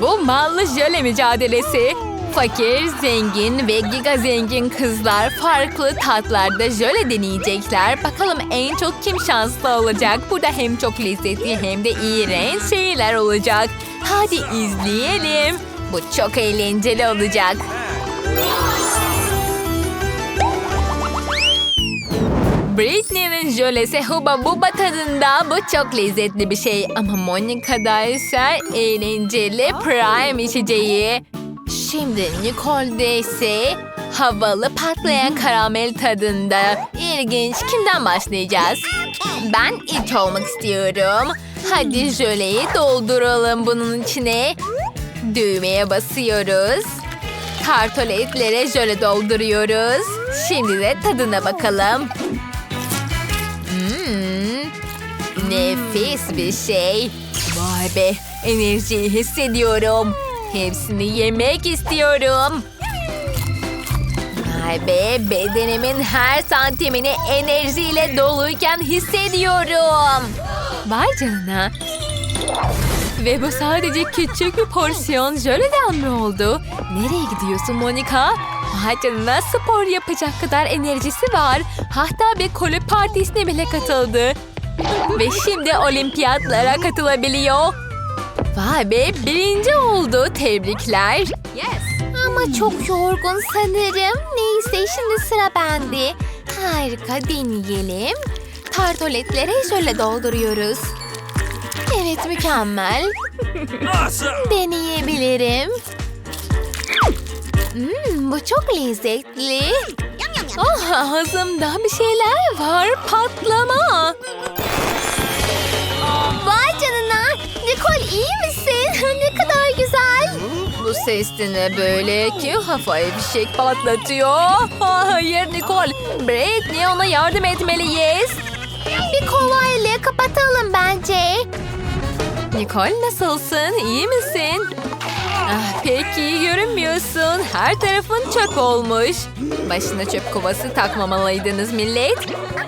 Bu ballı jöle mücadelesi. Fakir, zengin ve giga zengin kızlar farklı tatlarda jöle deneyecekler. Bakalım en çok kim şanslı olacak? Burada hem çok lezzetli hem de iğrenç şeyler olacak. Hadi izleyelim. Bu çok eğlenceli olacak. Britney'nin jölesi Huba Buba tadında. Bu çok lezzetli bir şey. Ama Monica'da ise eğlenceli prime içeceği. Şimdi Nicole'de ise havalı patlayan karamel tadında. İlginç. Kimden başlayacağız? Ben ilk olmak istiyorum. Hadi jöleyi dolduralım bunun içine. Düğmeye basıyoruz. Tartoletlere jöle dolduruyoruz. Şimdi de tadına bakalım. Nefis bir şey. Vay be, enerjiyi hissediyorum. Hepsini yemek istiyorum. Vay be, bedenimin her santimini enerjiyle doluyken hissediyorum. Vay canına. Ve bu sadece küçük bir porsiyon jöleden mi oldu? Nereye gidiyorsun Monica? Vay spor yapacak kadar enerjisi var. Hatta bir kulüp partisine bile katıldı. Ve şimdi olimpiyatlara katılabiliyor. Vay be birinci oldu. Tebrikler. Ama çok yorgun sanırım. Neyse şimdi sıra bende. Harika deneyelim. Tartoletlere şöyle dolduruyoruz. Evet mükemmel. Deneyebilirim. Hmm, bu çok lezzetli. Oh, ağzımda bir şeyler var. Patlama. Bu ses de ne böyle ki havaya bir şey patlatıyor. Hayır Nicole. Britney ona yardım etmeliyiz. Bir kovayla kapatalım bence. Nicole nasılsın? İyi misin? Ah, pek iyi görünmüyorsun. Her tarafın çöp olmuş. Başına çöp kovası takmamalıydınız millet.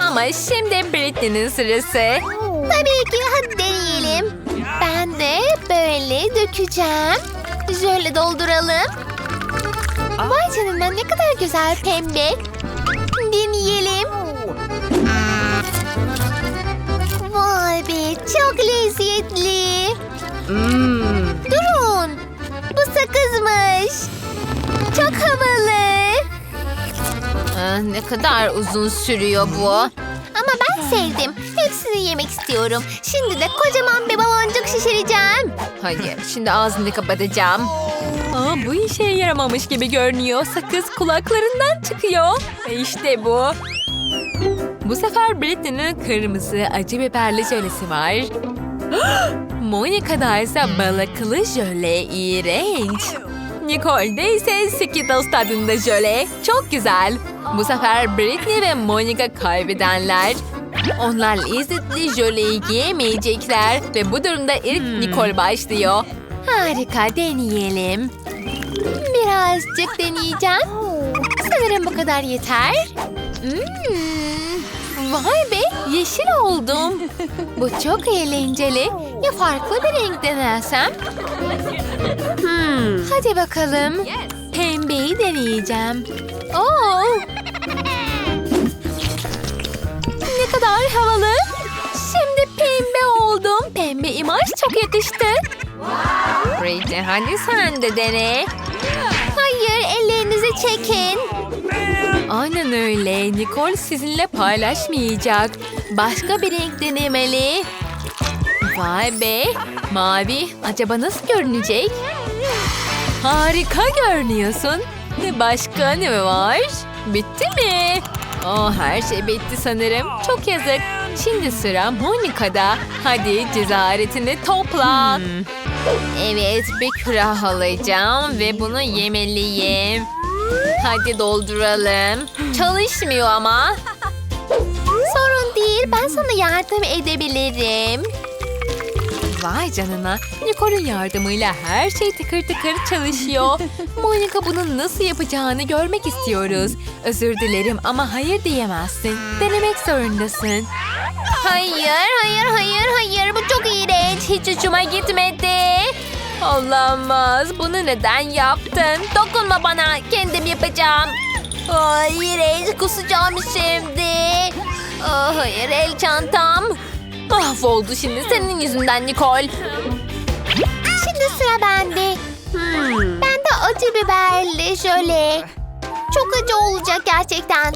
Ama şimdi Britney'nin sırası. Tabii ki hadi deneyelim. Ben de böyle dökeceğim. Şöyle dolduralım. Vay canına ne kadar güzel pembe. Deneyelim. Vay be çok lezzetli. Durun. Bu sakızmış. Çok havalı. Ah, ne kadar uzun sürüyor bu. Ama ben sevdim. Hepsini yemek istiyorum. Şimdi de kocaman bir baloncuk şişireceğim. Hayır, şimdi ağzını kapatacağım. Aa, bu işe yaramamış gibi görünüyor. Sakız kulaklarından çıkıyor. E işte bu. Bu sefer Britney'nin kırmızı acı biberli jölesi var. Monica'da ise balıklı jöle iğrenç. Nicole'de ise Skittles tadında jöle. Çok güzel. Bu sefer Britney ve Monica kaybedenler. Onlar lezzetli jöleyi yiyemeyecekler ve bu durumda ilk Nicole başlıyor. Harika deneyelim. Birazcık deneyeceğim. Sanırım bu kadar yeter. Hmm, Vay be yeşil oldum. bu çok eğlenceli. Ya farklı bir renk denesem? Hmm. Hadi bakalım. Pembeyi deneyeceğim. Oo. Ne kadar havalı. Şimdi pembe oldum. Pembe imaj çok yakıştı. Britney hadi sen de dene. Hayır ellerinizi çekin. Aynen öyle. Nicole sizinle paylaşmayacak. Başka bir renk denemeli. Vay be. Mavi. Acaba nasıl görünecek? Harika görünüyorsun. Ve başka ne var? Bitti mi? Oh, her şey bitti sanırım. Çok yazık. Şimdi sıra Monica'da. Hadi cesaretini topla. Evet bir külah alacağım ve bunu yemeliyim. Hadi dolduralım. Çalışmıyor ama. Sorun değil ben sana yardım edebilirim. Vay canına. Nicole'un yardımıyla her şey tıkır tıkır çalışıyor. Monica bunun nasıl yapacağını görmek istiyoruz. Özür dilerim ama hayır diyemezsin. Denemek zorundasın. Hayır hayır hayır hayır bu çok iğrenç. Hiç hoşuma gitmedi. Olamaz. Bunu neden yaptın? Dokunma bana. Kendim yapacağım. Ay iğrenç kusacağım şimdi. Ah, hayır el çantam. Mahvoldu şimdi senin yüzünden Nicole. Şimdi sıra bende. Ben de acı biberli jöle. Çok acı olacak gerçekten.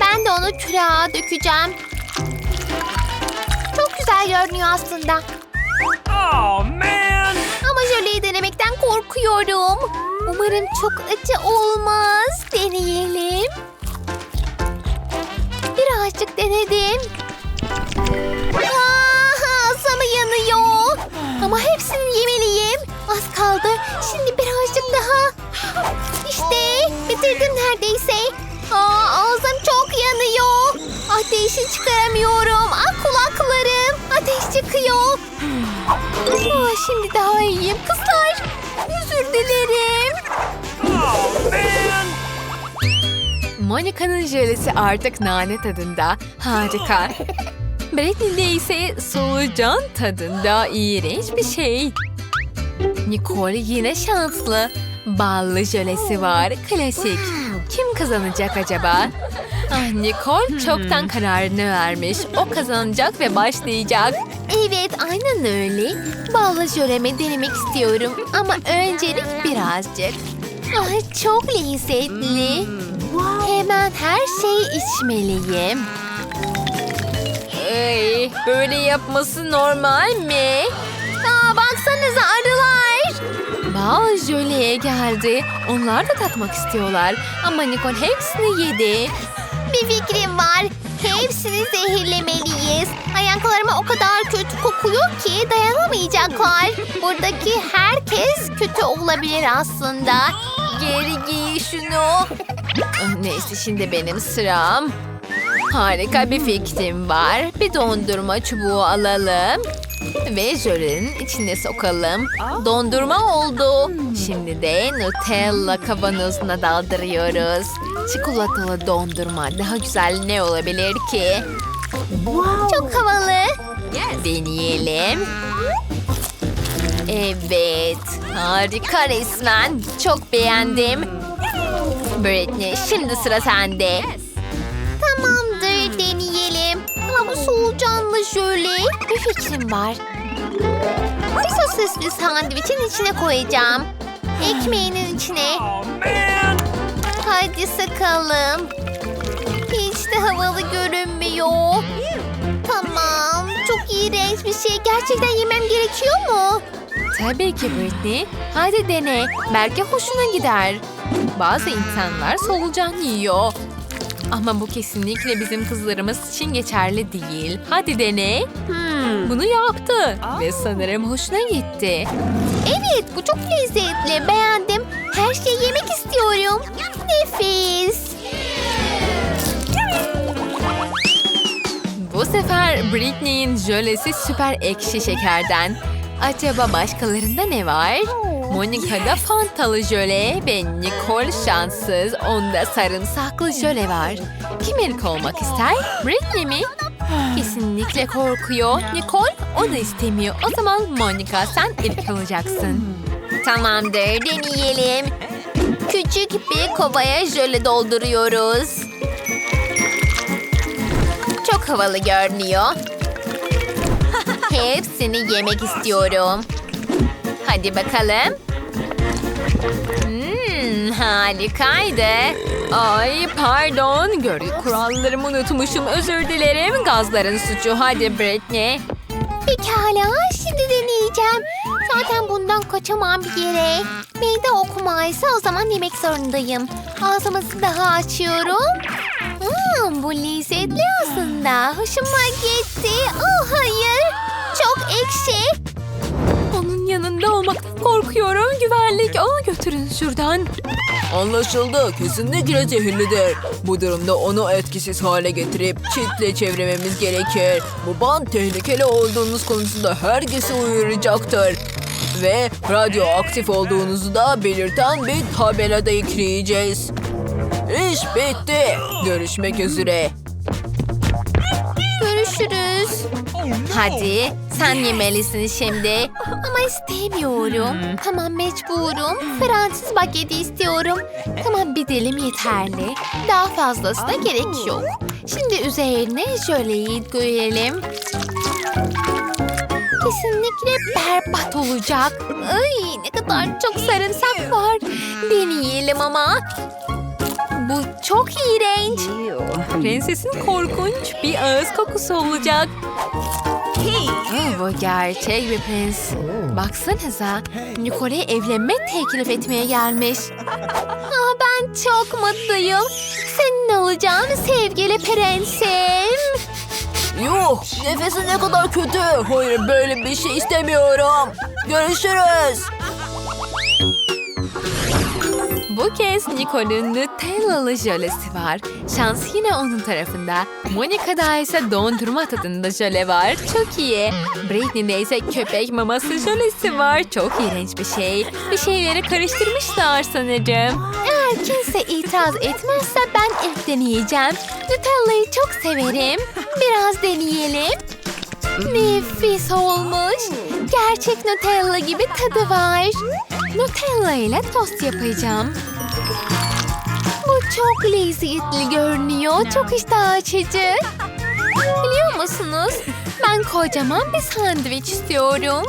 Ben de onu kürağa dökeceğim. Çok güzel görünüyor aslında. Oh man! Ama jöleyi denemekten korkuyorum. Umarım çok acı olmaz. Deneyelim. Birazcık denedim. Yanıyor. Ama hepsini yemeliyim. Az kaldı. Şimdi birazcık daha. İşte bitirdim neredeyse. Aa, ağzım çok yanıyor. Ateşi çıkaramıyorum. Ah kulaklarım. Ateş çıkıyor. Aa, şimdi daha iyiyim kızlar. Özür dilerim. Oh man! Monica'nın jölesi artık nane tadında. Harika. Britney'de ise solucan tadında iğrenç bir şey. Nicole yine şanslı. Ballı jölesi var. Klasik. Kim kazanacak acaba? Ah, Nicole çoktan kararını vermiş. O kazanacak ve başlayacak. Evet aynen öyle. Ballı jölemi denemek istiyorum. Ama öncelik birazcık. Ay çok lezzetli. Hemen her şeyi içmeliyim. Ay, böyle yapması normal mi? Aa, baksanıza arılar. Bal jöleye geldi. Onlar da tatmak istiyorlar. Ama Nicole hepsini yedi. Bir fikrim var. Hepsini zehirlemeliyiz. Ayaklarıma o kadar kötü kokuyor ki dayanamayacaklar. Buradaki herkes kötü olabilir aslında. Geri giy şunu. Neyse şimdi benim sıram. Harika bir fikrim var. Bir dondurma çubuğu alalım. Ve jölenin içine sokalım. Dondurma oldu. Şimdi de Nutella kavanozuna daldırıyoruz. Çikolatalı dondurma daha güzel ne olabilir ki? Çok havalı. Deneyelim. Evet, harika resmen. Çok beğendim. Britney, şimdi sıra sende. Bu solucanlı şöyle bir fikrim var. Bir sosisli sandviçin içine koyacağım. Ekmeğinin içine. Hadi sıkalım. Hiç de havalı görünmüyor. Tamam. Çok iğrenç bir şey. Gerçekten yemem gerekiyor mu? Tabii ki Britney. Hadi dene. Belki hoşuna gider. Bazı insanlar solucan yiyor. Ama bu kesinlikle bizim kızlarımız için geçerli değil. Hadi dene. Hmm, bunu yaptı. Ve sanırım hoşuna gitti. Evet bu çok lezzetli. Beğendim. Her şeyi yemek istiyorum. Nefis. Bu sefer Britney'in jölesi süper ekşi şekerden. Acaba başkalarında ne var? Monica'da fantalı jöle ve Nicole şanssız. Onda sarımsaklı jöle var. Kim ilk olmak ister? Britney mi? Kesinlikle korkuyor. Nicole o da istemiyor. O zaman Monica sen ilk olacaksın. Tamamdır deneyelim. Küçük bir kovaya jöle dolduruyoruz. Çok havalı görünüyor. Hepsini yemek istiyorum. Hadi bakalım. Hmm, harikaydı. Ay pardon. Görgü kurallarımı unutmuşum. Özür dilerim. Gazların suçu. Hadi Britney. Pekala şimdi deneyeceğim. Zaten bundan kaçamam bir yere. Meydan okumaysa o zaman yemek zorundayım. Ağzımızı daha açıyorum. Hmm, bu lezzetli aslında. Hoşuma gitti. Oh hayır. Çok ekşi. Onun yanında olmaktan korkuyorum. Güvenlik onu götürün şuradan. Anlaşıldı. Kesinlikle zehirlidir. Bu durumda onu etkisiz hale getirip çitle çevirmemiz gerekir. Bu bant tehlikeli olduğunuz konusunda herkesi uyaracaktır. Ve radyoaktif olduğunuzu da belirten bir tabela da ekleyeceğiz. İş bitti. Görüşmek üzere. Görüşürüz. Hadi Sen yemelisin şimdi. Ama istemiyorum. Tamam mecburum. Fransız bageti istiyorum. Tamam bir dilim yeterli. Daha fazlasına gerek yok. Şimdi üzerine jöleyi koyalım. Kesinlikle berbat olacak. Ay ne kadar çok sarımsak var. Deneyelim ama. Bu çok iğrenç. Prensesin korkunç bir ağız kokusu olacak. Oh, bu gerçek bir prens. Baksanıza, Nicole'ye evlenme teklif etmeye gelmiş. Ah, ben çok mutluyum. Senin olacağım sevgili prensim. Yuh nefesi ne kadar kötü. Hayır böyle bir şey istemiyorum. Görüşürüz. Bu kez Nicole'un Nutellalı jölesi var. Şans yine onun tarafında. Monica'da ise dondurma tadında jöle var. Çok iyi. Britney'de ise köpek maması jölesi var. Çok iğrenç bir şey. Bir şeyleri karıştırmışlar sanırım. Eğer kimse itiraz etmezse ben ilk deneyeceğim. Nutella'yı çok severim. Biraz deneyelim. Nefis olmuş. Gerçek Nutella gibi tadı var. Nutella ile tost yapacağım. Bu çok lezzetli görünüyor. Çok iştah açıcı. Biliyor musunuz? Ben kocaman bir sandviç istiyorum.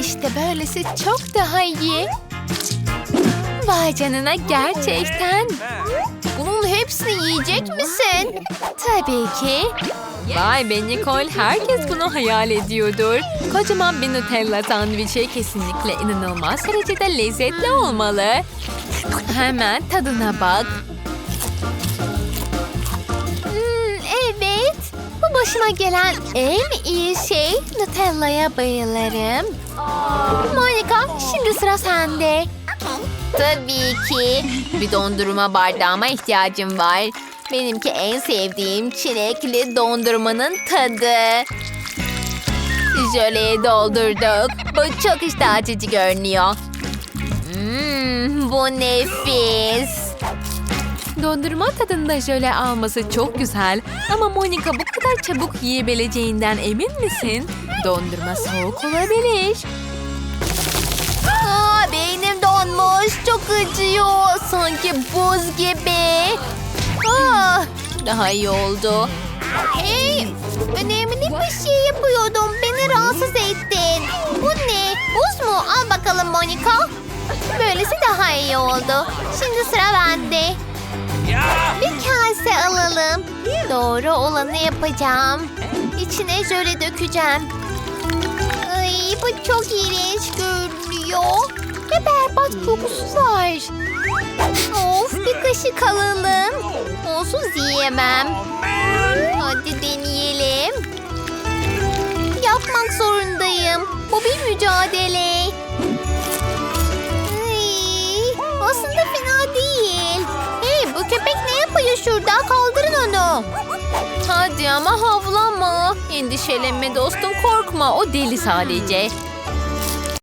İşte böylesi çok daha iyi. Vay canına gerçekten. Yiyecek misin? Tabii ki. Vay be Nicole, herkes bunu hayal ediyordur. Kocaman bir Nutella sandviçi kesinlikle inanılmaz derecede lezzetli olmalı. Hemen tadına bak. Hmm, evet. Bu başıma gelen en iyi şey Nutella'ya bayılırım. Monica şimdi sıra sende. Tabii ki. Bir dondurma bardağıma ihtiyacım var. Benimki en sevdiğim çilekli dondurmanın tadı. Jöleye doldurduk. Bu çok iştah açıcı görünüyor. Hmm, bu nefis. Dondurma tadında jöle alması çok güzel. Ama Monica bu kadar çabuk yiyebileceğinden emin misin? Dondurma soğuk olabilir. Aa, beynim donmuş. Çok acıyor. Sanki buz gibi. Ah, Daha iyi oldu. hey, önemli bir şey yapıyordum. Beni rahatsız ettin. Bu ne? Buz mu? Al bakalım Monica. Böylesi daha iyi oldu. Şimdi sıra bende. Bir kase alalım. Doğru olanı yapacağım. İçine jöle dökeceğim. Ay bu çok iğrenç görünüyor. Ve berbat kokusu var. Of bir kaşık alalım. Onsuz yiyemem. Hadi deneyelim. Yapmak zorundayım. Bu bir mücadele. Aslında fena değil. Hey bu köpek ne yapıyor şurada? Kaldırın onu. Hadi ama havlama. Endişelenme dostum korkma o deli sadece.